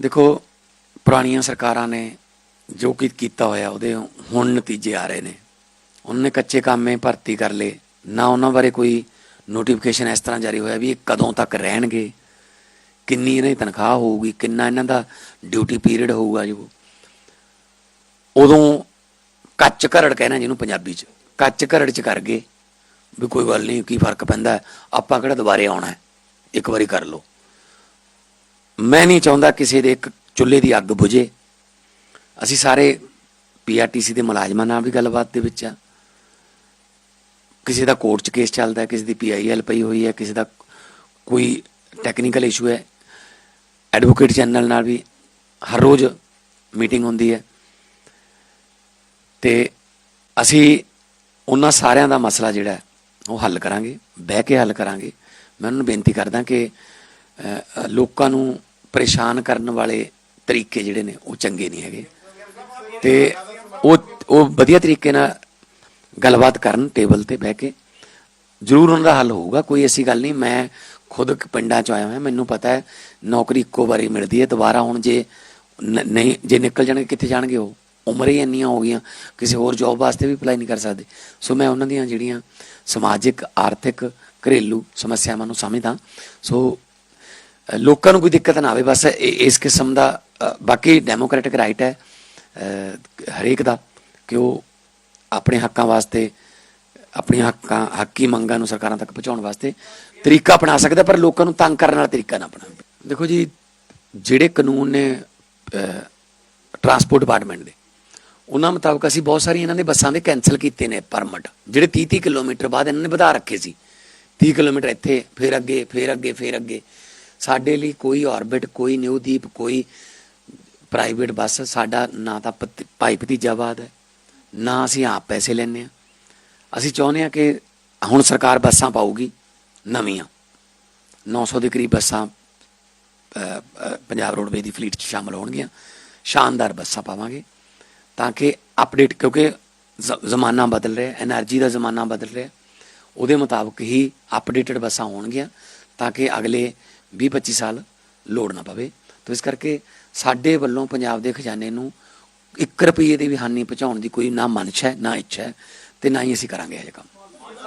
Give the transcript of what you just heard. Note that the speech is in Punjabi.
ਦੇਖੋ, ਪੁਰਾਣੀਆਂ ਸਰਕਾਰਾਂ ਨੇ ਜੋ ਕਿ ਕੀਤਾ ਹੋਇਆ, ਉਹਦੇ ਹੁਣ ਨਤੀਜੇ ਆ ਰਹੇ ਨੇ। ਉਹਨਾਂ ਨੇ ਕੱਚੇ ਕਾਮੇ ਭਰਤੀ ਕਰ ਲਏ। ਨਾ ਉਹਨਾਂ ਬਾਰੇ ਕੋਈ ਨੋਟੀਫਿਕੇਸ਼ਨ ਇਸ ਤਰ੍ਹਾਂ ਜਾਰੀ ਹੋਇਆ ਵੀ ਇਹ ਕਦੋਂ ਤੱਕ ਰਹਿਣਗੇ, ਕਿੰਨੀ ਇਹਨਾਂ ਦੀ ਤਨਖਾਹ ਹੋਊਗੀ, ਕਿੰਨਾ ਇਹਨਾਂ ਦਾ ਡਿਊਟੀ ਪੀਰੀਅਡ ਹੋਊਗਾ ਜੋ ਉਦੋਂ ਕੱਚ ਘਰੜ ਕਹਿਣਾ ਜਿਹਨੂੰ ਪੰਜਾਬੀ ਚ, ਕੱਚ ਘਰੜ ਚ ਕਰ ਗਏ, ਵੀ ਕੋਈ ਗੱਲ ਨਹੀਂ, ਕੀ ਫ਼ਰਕ ਪੈਂਦਾ, ਆਪਾਂ ਕਿਹੜਾ ਦੁਬਾਰੇ ਆਉਣਾ ਇੱਕ ਵਾਰੀ ਕਰ ਲਓ। ਮੈਂ ਨਹੀਂ ਚਾਹੁੰਦਾ ਕਿਸੇ ਦੇ ਇੱਕ ਚੁੱਲ੍ਹੇ ਦੀ ਅੱਗ ਬੁਝੇ। ਅਸੀਂ ਸਾਰੇ ਪੀਆਰਟੀਸੀ ਦੇ ਮੁਲਾਜ਼ਮਾਂ ਨਾਲ ਵੀ ਗੱਲਬਾਤ ਦੇ ਵਿੱਚ ਆ। ਕਿਸੇ ਦਾ ਕੋਰਟ 'ਚ ਕੇਸ ਚੱਲਦਾ ਕਿਸੇ ਦੀ ਪੀਆਈਐਲ ਪਈ ਹੋਈ ਹੈ, ਕਿਸੇ ਦਾ ਕੋਈ ਟੈਕਨੀਕਲ ਇਸ਼ੂ ਹੈ। ਐਡਵੋਕੇਟ ਜਨਰਲ ਨਾਲ ਵੀ ਹਰ ਰੋਜ਼ ਮੀਟਿੰਗ ਹੁੰਦੀ ਹੈ। ਤੇ ਅਸੀਂ ਉਹਨਾਂ ਸਾਰਿਆਂ ਦਾ ਮਸਲਾ ਜਿਹੜਾ ਉਹ ਹੱਲ ਕਰਾਂਗੇ, ਬਹਿ ਕੇ ਹੱਲ ਕਰਾਂਗੇ। ਮੈਂ ਉਹਨਾਂ ਨੂੰ ਬੇਨਤੀ ਕਰਦਾ ਕਿ ਲੋਕਾਂ ਨੂੰ ਪਰੇਸ਼ਾਨ ਕਰਨ ਵਾਲੇ ਤਰੀਕੇ ਜਿਹੜੇ ਨੇ, ਉਹ ਚੰਗੇ ਨਹੀਂ ਹੈਗੇ। ਤੇ ਉਹ ਉਹ ਵਧੀਆ ਤਰੀਕੇ ਨਾਲ ਗੱਲਬਾਤ ਕਰਨ ਟੇਬਲ ਤੇ ਬਹਿ ਕੇ, ਜ਼ਰੂਰ ਉਹਨਾਂ ਦਾ ਹੱਲ ਹੋਊਗਾ, ਕੋਈ ਐਸੀ ਗੱਲ ਨਹੀਂ। ਮੈਂ ਖੁਦ ਪਿੰਡਾਂ ਚ ਆਇਆ ਹਾਂ ਮੈਨੂੰ ਪਤਾ ਹੈ, ਨੌਕਰੀ ਇੱਕੋ ਵਾਰੀ ਮਿਲਦੀ ਹੈ, ਦੁਬਾਰਾ ਹੁਣ ਜੇ ਨ- ਨਹੀਂ, ਜੇ ਨਿਕਲ ਜਾਣਗੇ, ਕਿੱਥੇ ਜਾਣਗੇ ਉਹ? ਉਮਰ ਹੀ ਇੰਨੀਆਂ ਹੋ ਗਈਆਂ, ਕਿਸੇ ਹੋਰ ਜੌਬ ਵਾਸਤੇ ਵੀ ਅਪਲਾਈ ਨਹੀਂ ਕਰ ਸਕਦੇ। ਸੋ ਮੈਂ ਉਹਨਾਂ ਦੀਆਂ ਜਿਹੜੀਆਂ ਸਮਾਜਿਕ, ਆਰਥਿਕ ਘਰੇਲੂ ਸਮੱਸਿਆਵਾਂ ਨੂੰ ਸਮਝਦਾ। ਸੋ ਲੋਕਾਂ ਨੂੰ ਕੋਈ ਦਿੱਕਤ ਨਾ ਆਵੇ, ਬਸ ਇ- ਇਸ ਕਿਸਮ ਦਾ ਬਾਕੀ ਡੈਮੋਕ੍ਰੈਟਿਕ ਰਾਈਟ ਹੈ ਹਰੇਕ ਦਾ, ਕਿ ਉਹ ਆਪਣੇ ਹੱਕਾਂ ਵਾਸਤੇ, ਆਪਣੀਆਂ ਹੱਕਾਂ, ਹੱਕੀ ਮੰਗਾਂ ਨੂੰ ਸਰਕਾਰਾਂ ਤੱਕ ਪਹੁੰਚਾਉਣ ਵਾਸਤੇ ਤਰੀਕਾ ਅਪਣਾ ਸਕਦਾ, ਪਰ ਲੋਕਾਂ ਨੂੰ ਤੰਗ ਕਰਨ ਵਾਲਾ ਤਰੀਕਾ ਨਾ ਅਪਣਾਵੇ ਦੇਖੋ ਜੀ, ਜਿਹੜੇ ਕਾਨੂੰਨ ਨੇ ਟਰਾਂਸਪੋਰਟ ਡਿਪਾਰਟਮੈਂਟ ਦੇ, ਉਹਨਾਂ ਮੁਤਾਬਕ ਅਸੀਂ ਬਹੁਤ ਸਾਰੀ ਇਹਨਾਂ ਦੇ ਬੱਸਾਂ ਦੇ ਕੈਨਸਲ ਕੀਤੇ ਨੇ ਪਰਮਿਟ ਜਿਹੜੇ 30 30 ਕਿਲੋਮੀਟਰ ਬਾਅਦ ਇਹਨਾਂ ਨੇ ਵਧਾ ਰੱਖੇ ਸੀ। 30 ਕਿਲੋਮੀਟਰ ਇੱਥੇ, ਫਿਰ ਅੱਗੇ ਫਿਰ ਅੱਗੇ ਫਿਰ ਅੱਗੇ। ਸਾਡੇ ਲਈ ਕੋਈ ਆਰਬਿਟ ਕੋਈ ਨਿਊ ਦੀਪ, ਕੋਈ ਪ੍ਰਾਈਵੇਟ ਬੱਸ, ਸਾਡਾ ਨਾ ਤਾਂ ਪਾਈਪ ਦੀ ਭਤੀਜਾਵਾਦ ਹੈ। ਨਾ ਅਸੀਂ ਆਪ ਪੈਸੇ ਲੈਣੇ ਆ ਅਸੀਂ ਚਾਹੁੰਦੇ ਆ ਕਿ ਹੁਣ ਸਰਕਾਰ ਬੱਸਾਂ ਪਾਊਗੀ, ਨਵੀਆਂ। 900 ਦੇ ਕਰੀਬ ਬੱਸਾਂ ਪੰਜਾਬ ਰੋਡਵੇ ਦੀ ਫਲੀਟ 'ਚ ਸ਼ਾਮਲ ਹੋਣਗੀਆਂ। ਸ਼ਾਨਦਾਰ ਬੱਸਾਂ ਪਾਵਾਂਗੇ ਤਾਂ ਕਿ ਅਪਡੇਟ ਕਿਉਂਕਿ ਜ਼ਮਾਨਾ ਬਦਲ ਰਿਹਾ એનર્ਜੀ ਦਾ ਜ਼ਮਾਨਾ ਬਦਲ ਰਿਹਾ। ਉਹਦੇ ਮੁਤਾਬਕ ਹੀ ਅਪਡੇਟਡ ਬੱਸਾਂ ਹੋਣਗੀਆਂ ਤਾਂ ਕਿ ਅਗਲੇ 20-25 ਸਾਲ ਲੋੜ ਨਾ ਪਵੇ। ਤਾਂ ਇਸ ਕਰਕੇ ਸਾਡੇ ਵੱਲੋਂ ਪੰਜਾਬ ਦੇ ਖਜ਼ਾਨੇ ਨੂੰ 1 ਰੁਪਏ ਦੀ ਵੀ ਹਾਨੀ ਪਹੁੰਚਾਉਣ ਦੀ ਕੋਈ ਨਾ ਮਨਸ਼ ਹੈ, ਨਾ ਇੱਛਾ ਹੈ ਤੇ ਨਾ ਹੀ ਅਸੀਂ ਕਰਾਂਗੇ ਇਹ ਕੰਮ।